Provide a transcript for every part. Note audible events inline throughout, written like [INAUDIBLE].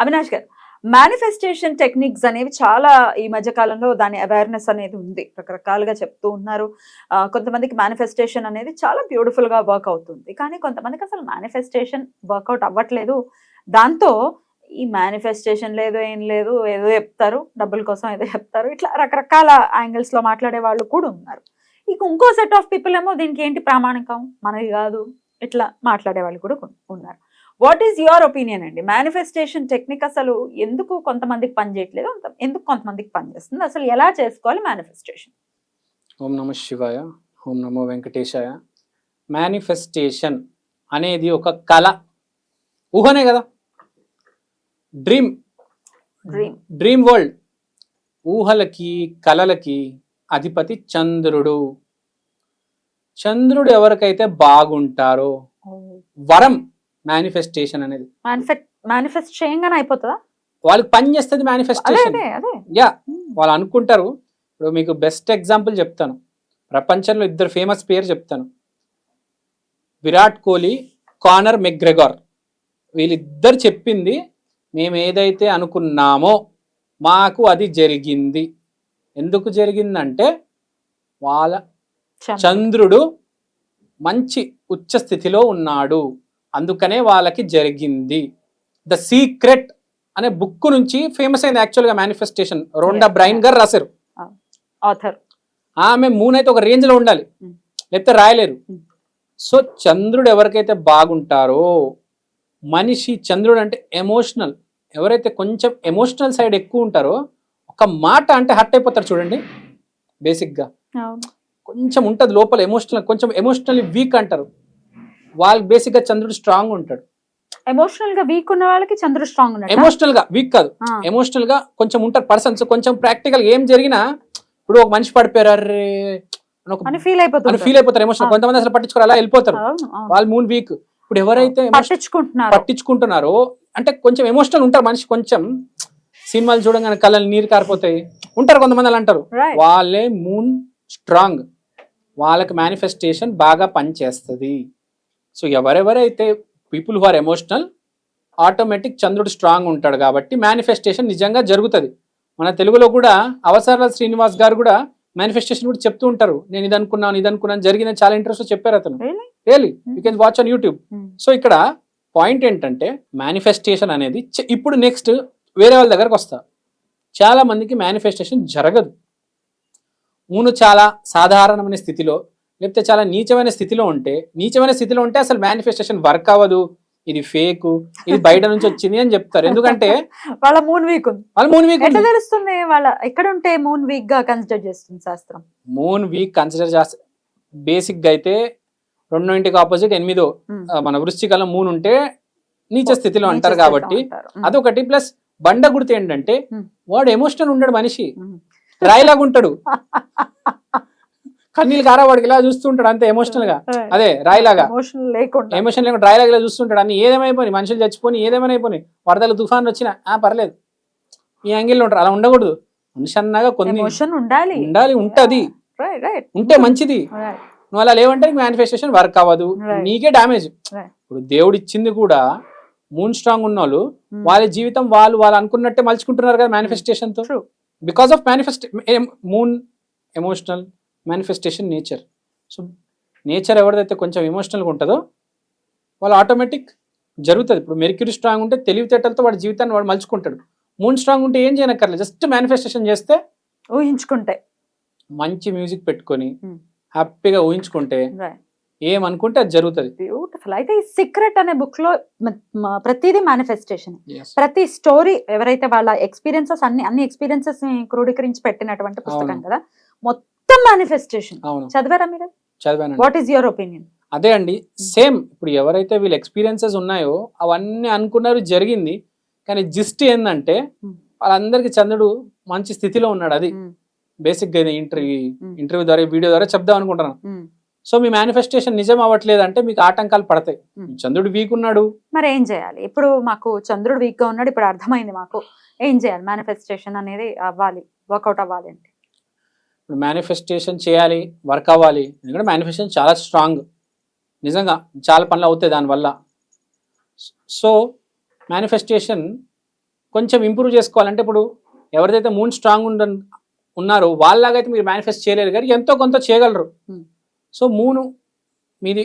అవినాష్ గారు manifestation techniques అనేవి చాలా ఈ మధ్య కాలంలో దాని అవేర్నెస్ అనేది ఉంది. రకరకాలుగా చెప్తూ ఉన్నారు. కొంతమందికి మేనిఫెస్టేషన్ అనేది చాలా బ్యూటిఫుల్గా వర్క్ అవుతుంది. కానీ కొంతమందికి అసలు మేనిఫెస్టేషన్ వర్కౌట్ అవ్వట్లేదు. దాంతో ఈ మేనిఫెస్టేషన్ లేదు ఏం లేదు ఏదో చెప్తారు డబ్బుల కోసం ఏదో చెప్తారు. ఇట్లా రకరకాల యాంగిల్స్లో మాట్లాడే వాళ్ళు కూడా ఉన్నారు. ఇక ఇంకో సెట్ ఆఫ్ పీపుల్ ఏమో దీనికి ఏంటి ప్రామాణికం? మనది కాదు. ఇట్లా మాట్లాడే వాళ్ళు కూడా ఉన్నారు. వాట్ ఈస్ యువర్ ఒపీనియన్ అండి? మేనిఫెస్టేషన్ టెక్నిక్ అసలు ఎందుకు కొంతమందికి పనిచేయట్లేదు ఎందుకు కొంతమందికి పనిచేస్తుంది అసలు ఎలా చేసుకోవాలి మేనిఫెస్టేషన్ ఓం నమ శివాయ ఓం నమో వెంకటేశాయ. మేనిఫెస్టేషన్ అనేది ఒక కళ. ఊహనే కదా? డ్రీమ్ డ్రీమ్ డ్రీమ్ వరల్డ్ ఊహలకి కలలకి అధిపతి చంద్రుడు. చంద్రుడు ఎవరికైతే బాగుంటారో వరం. మేనిఫెస్టేషన్ అనేది. మేనిఫెస్ట్ చేయంగానే అయిపోతుందా? వాళ్ళకి పని చేస్తుంది మేనిఫెస్టేషన్ యా వాళ్ళు అనుకుంటారు. ఇప్పుడు మీకు బెస్ట్ ఎగ్జాంపుల్ చెప్తాను. ప్రపంచంలో ఇద్దరు ఫేమస్ పేరు చెప్తాను. విరాట్ కోహ్లీ కానర్ మెగ్రెగార్ వీళ్ళిద్దరు చెప్పింది మేము ఏదైతే అనుకున్నామో మాకు అది జరిగింది. ఎందుకు జరిగిందంటే వాళ్ళ చంద్రుడు. చంద్రుడు మంచి ఉచ్చ స్థితిలో ఉన్నాడు. అందుకనే వాళ్ళకి జరిగింది. ద సీక్రెట్ అనే బుక్ నుంచి ఫేమస్ అయింది యాక్చువల్గా మేనిఫెస్టేషన్ రోండా బ్రైన్ గారు రాశారు. ఆథర్ ఆమె మూన్ అయితే ఒక రేంజ్లో ఉండాలి. Mm. లేకపోతే రాయలేరు. Mm. సో చంద్రుడు ఎవరికైతే బాగుంటారో మనిషి చంద్రుడు అంటే ఎమోషనల్ ఎవరైతే కొంచెం ఎమోషనల్ సైడ్ ఎక్కువ ఉంటారో ఒక మాట అంటే హర్ట్ అయిపోతారు చూడండి. బేసిక్గా కొంచెం ఉంటుంది లోపల ఎమోషనల్ కొంచెం ఎమోషనల్లీ వీక్ అంటారు. వాళ్ళకి బేసిక్గా చంద్రుడు స్ట్రాంగ్ ఉంటాడు. ఎమోషనల్గా వీక్ ఉన్న వాళ్ళకి చంద్రుడు స్ట్రాంగ్ ఎమోషనల్గా వీక్ కాదు. ఎమోషనల్గా కొంచెం ఉంటారు పర్సన్స్ కొంచెం ప్రాక్టికల్ ఏం జరిగినా ఇప్పుడు ఒక మనిషి పడిపోయారు అరే అని ఫీల్ అని అయిపోతుంది ఫీల్ అయిపోతారు ఎమోషనల్ ఆ. కొంతమంది అసలు పట్టించుకోరు అలా వెళ్ళిపోతారు. వాళ్ళు మూన్ వీక్ ఇప్పుడు ఎవరైతే పట్టించుకుంటున్నారు. పట్టించుకుంటున్నారో అంటే కొంచెం ఎమోషనల్ ఉంటారు మనిషి కొంచెం. సినిమాలు చూడగానే కళ్ళని నీరు కారిపోతాయి. ఉంటారు కొంతమంది అలా అంటారు. వాళ్ళే మూన్ స్ట్రాంగ్ వాళ్ళకి మేనిఫెస్టేషన్ బాగా పనిచేస్తుంది. సో ఎవరెవరైతే people who are emotional automatic చంద్రుడు స్ట్రాంగ్ ఉంటాడు కాబట్టి మేనిఫెస్టేషన్ నిజంగా జరుగుతుంది. మన తెలుగులో కూడా అవసరాల శ్రీనివాస్ గారు కూడా మేనిఫెస్టేషన్ కూడా చెప్తూ ఉంటారు. నేను ఇది అనుకున్నాను ఇది అనుకున్నాను జరిగిందని చాలా ఇంట్రెస్ట్ చెప్పారు అతను? Really you can watch on YouTube. So ఇక్కడ పాయింట్ ఏంటంటే మేనిఫెస్టేషన్ అనేది ఇప్పుడు నెక్స్ట్ వేరే వాళ్ళ దగ్గరకు వస్తా. చాలా మందికి మేనిఫెస్టేషన్ జరగదు. మూను చాలా సాధారణమైన స్థితిలో లేకపోతే చాలా నీచమైన స్థితిలో ఉంటే నీచమైన స్థితిలో ఉంటే అసలు మేనిఫెస్టేషన్ వర్క్ అవ్వదు ఇది ఫేక్ ఇది బయట నుంచి వచ్చింది అని చెప్తారు ఎందుకంటే [LAUGHS] వాళ్ళ మూన్ వీక్ వాళ్ళు మూన్ వీక్ ఎట్లా తెలుస్తుంది వాళ్ళ ఎక్కడ ఉంటే మూన్ వీక్గా కన్సిడర్ చేస్తుంది శాస్త్రం మూన్ వీక్ కన్సిడర్ చేస్తే బేసిక్గా అయితే రెండింటికి ఆపోజిట్ ఎనిమిదో Hmm. మన వృశ్చికలో మూన్ ఉంటే నీచ స్థితిలో అంటారు కాబట్టి. ఉమ్. అదొకటి ప్లస్ బండ గుర్తు ఏంటంటే Hmm. వాడు ఎమోషనల్ ఉండడు మనిషి. రాయిలాగా ఉంటాడు [LAUGHS] కన్నీళ్ళు కారా వాడికి ఇలా చూస్తూ ఉంటాడు అంతే ఎమోషనల్గా. అదే రాయిలాగా. ఎమోషన్ లేకుండా. ఎమోషన్ లేకుండా రాయిలాగా ఇలా చూస్తుంటాడు. అన్ని ఏదేమైపోయి మనుషులు చచ్చిపోయి ఏదేమైనా అయిపోయి వరదలు తుఫాన్లు వచ్చినా ఆ పర్లేదు. ఈ యాంగిల్లో ఉంటారు. అలా ఉండకూడదు. మనిషి అన్నాగా కొన్ని ఉండాలి. ఉండాలి ఉంటది. ఉంటే మంచిది. నువ్వు అలా లేవంటే మేనిఫెస్టేషన్ వర్క్ అవ్వదు. నీకే డ్యామేజ్ Right. ఇప్పుడు దేవుడు ఇచ్చింది కూడా మూన్ స్ట్రాంగ్ ఉన్న వాళ్ళు. వాళ్ళ జీవితం వాళ్ళు వాళ్ళు అనుకున్నట్టే మలుచుకుంటున్నారు కదా మేనిఫెస్టేషన్తో. Because of manifest moon emotional manifestation nature so nature ఎవరిదైతే కొంచెం ఎమోషనల్గా ఉంటుందో వాళ్ళు ఆటోమేటిక్ జరుగుతుంది. ఇప్పుడు మెరిక్యూరీ స్ట్రాంగ్ ఉంటే తెలివితేటలతో వాడి జీవితాన్ని వాడు మలుచుకుంటాడు. మూన్ స్ట్రాంగ్ ఉంటే ఏం చేయనక్కర్లేదు. జస్ట్ మేనిఫెస్టేషన్ చేస్తే ఊహించుకుంటే. మంచి మ్యూజిక్ పెట్టుకొని Hmm. హ్యాపీగా ఊహించుకుంటే రైట్ ఏమనుకుంటే అది జరుగుతుంది. బ్యూటిఫుల్ అయితే ఈ సీక్రెట్ అనే బుక్లో ప్రతిదీ మేనిఫెస్టేషన్ ప్రతి స్టోరీ ఎవరైతే వాళ్ళ ఎక్స్పీరియన్సెస్ అన్ని అన్ని ఎక్స్పీరియన్సెస్ క్రోడీకరించి పెట్టినటువంటి పుస్తకం. కదా మొత్తం మేనిఫెస్టేషన్ అవును. చదివారా మీరు? చదివానండి. వాట్ ఈస్ యువర్ ఒపీనియన్ అదే అండి సేమ్ ఇప్పుడు ఎవరైతే వీళ్ళ ఎక్స్పీరియన్సెస్ ఉన్నాయో అవన్నీ అనుకున్నారు జరిగింది. కానీ జిస్ట్ ఏంటంటే Hmm. వాళ్ళందరికీ చంద్రుడు మంచి స్థితిలో ఉన్నాడు అది. బేసిక్గా ఇంటర్వ్యూ Hmm. ఇంటర్వ్యూ ద్వారా వీడియో ద్వారా చెప్దాం అనుకుంటున్నాను. సో మీ మేనిఫెస్టేషన్ నిజం అవ్వట్లేదు అంటే మీకు ఆటంకాలు పడతాయి. Hmm. చంద్రుడు వీక్ ఉన్నాడు. మరి ఏం చేయాలి? ఇప్పుడు మాకు చంద్రుడు వీక్గా ఉన్నాడు ఇప్పుడు అర్థమైంది మాకు. ఏం చేయాలి? మేనిఫెస్టేషన్ అనేది అవ్వాలి వర్కౌట్ అవ్వాలి అంటే ఇప్పుడు మేనిఫెస్టేషన్ చేయాలి వర్క్ అవ్వాలి ఎందుకంటే మేనిఫెస్టేషన్ చాలా స్ట్రాంగ్ నిజంగా చాలా పనులు అవుతాయి దానివల్ల సో మేనిఫెస్టేషన్ కొంచెం ఇంప్రూవ్ చేసుకోవాలంటే ఇప్పుడు ఎవరిదైతే మూన్ స్ట్రాంగ్ ఉండ ఉన్నారో వాళ్ళలాగైతే మీరు మేనిఫెస్ట్ చేయలేరు కానీ ఎంతో కొంత చేయగలరు Hmm. సో మూను మీది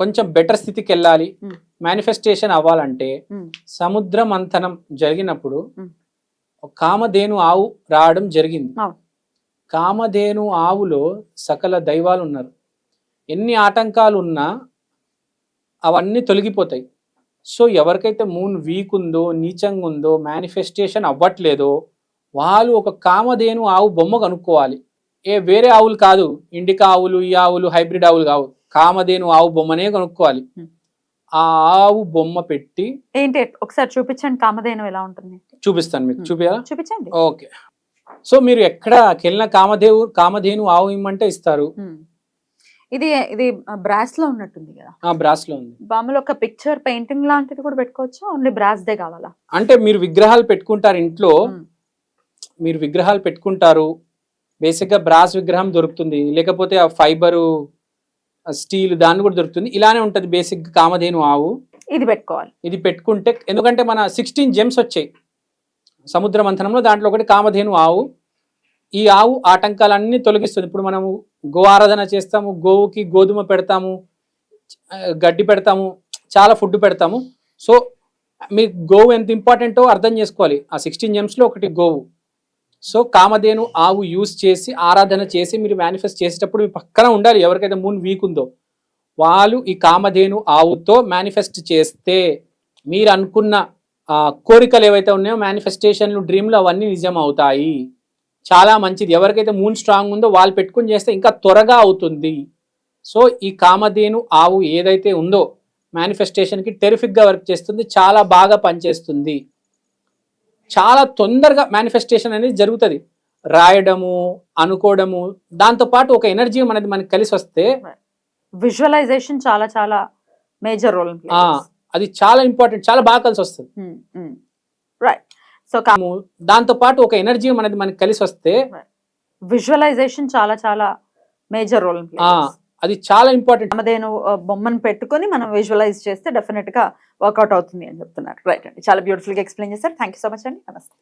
కొంచెం బెటర్ స్థితికి వెళ్ళాలి Hmm. మేనిఫెస్టేషన్ అవ్వాలంటే ఉమ్, సముద్ర మంథనం జరిగినప్పుడు Hmm. ఒక కామధేను ఆవు రావడం జరిగింది. కామధేను ఆవులో సకల దైవాలు ఉన్నారు ఎన్ని ఆటంకాలు ఉన్నా అవన్నీ తొలగిపోతాయి. సో ఎవరికైతే మూన్ వీక్ ఉందో నీచంగా ఉందో మేనిఫెస్టేషన్ అవ్వట్లేదో వాళ్ళు ఒక కామధేను ఆవు బొమ్మ కనుక్కోవాలి. ఏ వేరే ఆవులు కాదు. ఇండికా ఆవులు ఈ ఆవులు హైబ్రిడ్ ఆవులు కావు. కామధేను ఆవు బొమ్మనే కొనుక్కోవాలి. Hmm. ఆ ఆవు బొమ్మ పెట్టి ఏంటి ఒకసారి చూపించండి కామధేను ఎలా ఉంటుంది. చూపిస్తాను మీకు. Hmm. చూపియాలా? చూపించండి. ఓకే. సో మీరు ఎక్కడికి వెళ్ళిన కామధేవు కామధేను ఆవు ఇమ్మంటే ఇస్తారు. ఇది ఇది బ్రాస్లో ఉన్నట్టుంది కదా. బ్రాస్లో ఉంది. బామ్మలో ఒక పిక్చర్ పెయింటింగ్ లాంటిది కూడా పెట్టుకోవచ్చు? ఓన్లీ బ్రాస్ దే కావాలా? అంటే మీరు విగ్రహాలు పెట్టుకుంటారు ఇంట్లో. మీరు విగ్రహాలు పెట్టుకుంటారు. బేసిక్గా బ్రాస్ విగ్రహం దొరుకుతుంది. లేకపోతే ఆ ఫైబరు స్టీల్ దాన్ని కూడా దొరుకుతుంది. ఇలానే ఉంటుంది బేసిక్ కామధేను ఆవు. ఇది పెట్టుకోవాలి. ఇది పెట్టుకుంటే ఎందుకంటే మన సిక్స్టీన్ జెమ్స్ వచ్చాయి. సముద్ర మంథనంలో దాంట్లో ఒకటి కామధేను ఆవు. ఈ ఆవు ఆటంకాలన్నీ తొలగిస్తుంది. ఇప్పుడు మనము గో ఆరాధన చేస్తాము గోవుకి గోధుమ పెడతాము గడ్డి పెడతాము చాలా ఫుడ్ పెడతాము. సో మీ గోవు ఎంత ఇంపార్టెంటో అర్థం చేసుకోవాలి. ఆ సిక్స్టీన్ జెమ్స్లో ఒకటి గోవు. సో కామధేను ఆవు యూస్ చేసి ఆరాధన చేసి మీరు మేనిఫెస్ట్ చేసేటప్పుడు మీ పక్కన ఉండాలి. ఎవరికైతే మూన్ వీక్ ఉందో. వాళ్ళు ఈ కామధేను ఆవుతో మేనిఫెస్ట్ చేస్తే మీరు అనుకున్న కోరికలు ఏవైతే ఉన్నాయో మేనిఫెస్టేషన్లు డ్రీమ్లు అవన్నీ నిజం అవుతాయి చాలా మంచిది. ఎవరికైతే మూన్ స్ట్రాంగ్ ఉందో వాళ్ళు పెట్టుకుని చేస్తే ఇంకా త్వరగా అవుతుంది. సో ఈ కామధేను ఆవు ఏదైతే ఉందో మేనిఫెస్టేషన్కి టెరిఫిక్గా వర్క్ చేస్తుంది చాలా బాగా పనిచేస్తుంది. చాలా తొందరగా మేనిఫెస్టేషన్ అనేది జరుగుతుంది. రాయడము అనుకోవడము దాంతోపాటు ఒక ఎనర్జీ అనేది మనకి కలిసి వస్తే విజువలైజేషన్ చాలా చాలా మేజర్ రోల్ అది చాలా ఇంపార్టెంట్ చాలా బాగా కలిసి వస్తుంది. రైట్ సో దాంతో పాటు ఒక ఎనర్జీ అనేది మనకి కలిసి వస్తే విజువలైజేషన్ చాలా చాలా మేజర్ రోల్ అది చాలా ఇంపార్టెంట్ ఆ, బొమ్మను పెట్టుకొని మనం విజువలైజ్ చేస్తే డెఫినెట్గా వర్కౌట్ అవుతుంది అని చెప్తున్నారు. రైట్ అండి. చాలా బ్యూటిఫుల్గా ఎక్స్ప్లెయిన్ చేశారు. థ్యాంక్ యూ సో మచ్ అండి. నమస్తే